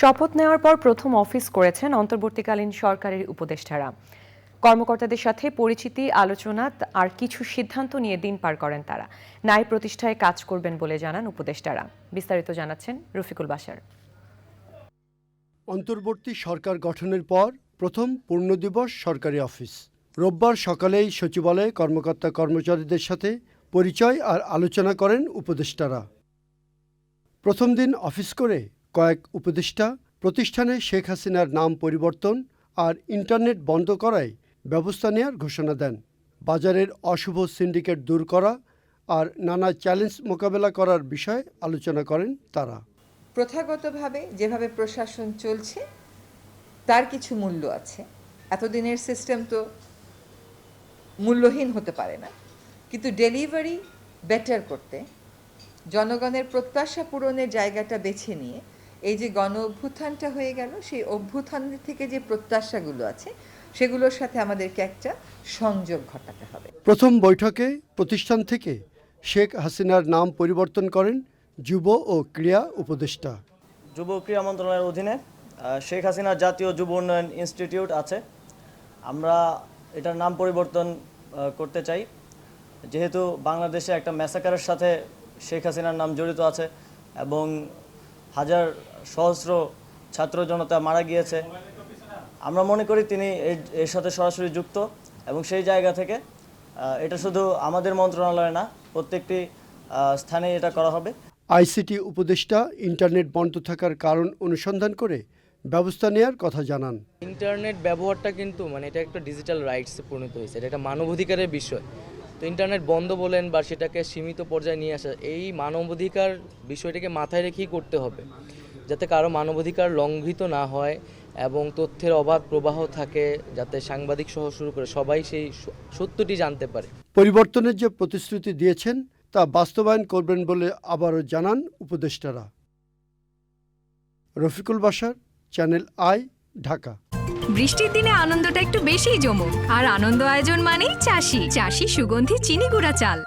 শপথ নেওয়ার পর প্রথম অফিস করেছেন অন্তর্বর্তীকালীন সরকারের উপদেষ্টারা। কর্মকর্তাদের সাথে পরিচিতি, আলোচনা আর কিছু সিদ্ধান্ত নিয়ে দিন পার করেন তারা। ন্যায় প্রতিষ্ঠায় কাজ করবেন বলে জানান উপদেষ্টারা। বিস্তারিত জানাচ্ছেন রফিকুল বাসার অন্তর্বর্তী সরকার গঠনের পর প্রথম পূর্ণ দিবস সরকারি অফিস। রোববার সকালেই সচিবালয়ে কর্মকর্তা কর্মচারীদের সাথে পরিচয় আর আলোচনা করেন উপদেষ্টারা। প্রথম দিন অফিস করে কয়েক উপদেষ্টা প্রতিষ্ঠানে শেখ হাসিনার নাম পরিবর্তন আর ইন্টারনেট বন্ধ করায় ব্যবস্থা নেওয়ার ঘোষণা দেন। বাজারের অশুভ সিন্ডিকেট দূর করা আর নানা চ্যালেঞ্জ মোকাবেলা করার বিষয়ে আলোচনা করেন তারা। প্রথাগতভাবে যেভাবে প্রশাসন চলছে, তার কিছু মূল্য আছে। এতদিনের সিস্টেম তো মূল্যহীন হতে পারে না। কিন্তু ডেলিভারি বেটার করতে, জনগণের প্রত্যাশা পূরণের জায়গাটা বেছে নিয়ে এই যে গণ অভ্যুত্থানটা হয়ে গেল সেই অভ্যুত্থানের থেকে যে প্রত্যাশাগুলো আছে সেগুলোর সাথে আমাদেরকে একটা সংযোগ ঘটাতে হবে। প্রথম বৈঠকে প্রতিষ্ঠান থেকে শেখ হাসিনার নাম পরিবর্তন করেন যুব ও ক্রীড়া উপদেষ্টা। যুব ক্রীড়া মন্ত্রণালয়ের অধীনে শেখ হাসিনা জাতীয় যুব উন্নয়ন ইনস্টিটিউট আছে। আমরা এটার নাম পরিবর্তন করতে চাই। যেহেতু বাংলাদেশে একটা ম্যাসাকারের সাথে শেখ হাসিনার নাম জড়িত আছে এবং হাজার সহস্র ছাত্র জনতা মারা গিয়েছে। আমরা মনে করি তিনি এর- এর সাথে সরাসরি যুক্ত এবং সেই জায়গা থেকে এটা শুধু আমাদের মন্ত্রণালয় না প্রত্যেকটি স্থানে এটা করা হবে। আইসিটি উপদেষ্টা ইন্টারনেট বন্ধ থাকার কারণ অনুসন্ধান করে ব্যবস্থা নেওয়ার কথা জানান। ইন্টারনেট ব্যবহারটা কিন্তু মানে এটা একটা ডিজিটাল রাইটসে পরিণত হয়েছে এটা একটা মানবাধিকারের বিষয়। তো ইন্টারনেট বন্ধ বলেন বা সেটাকে সীমিত পর্যায়ে নিয়ে আসা, এই মানবাধিকার বিষয়টাকে মাথায় রেখেই করতে হবে। যাতে কারও মানবাধিকার লঙ্ঘিত না হয় এবং তথ্যের অবাধ প্রবাহ থাকে, যাতে সাংবাদিক সহ শুরু করে সবাই সেই সত্যটি জানতে পারে। পরিবর্তনের যে প্রতিশ্রুতি দিয়েছেন, তা বাস্তবায়ন করবেন বলে আবারও জানান উপদেষ্টারা। রফিকুল বাসার, চ্যানেল আই, ঢাকা। বৃষ্টির দিনে আনন্দটা একটু বেশি জমুক। আর আনন্দ আয়োজন মানেই চাষি। চাষি সুগন্ধি, চিনি, গুঁড়া চাল।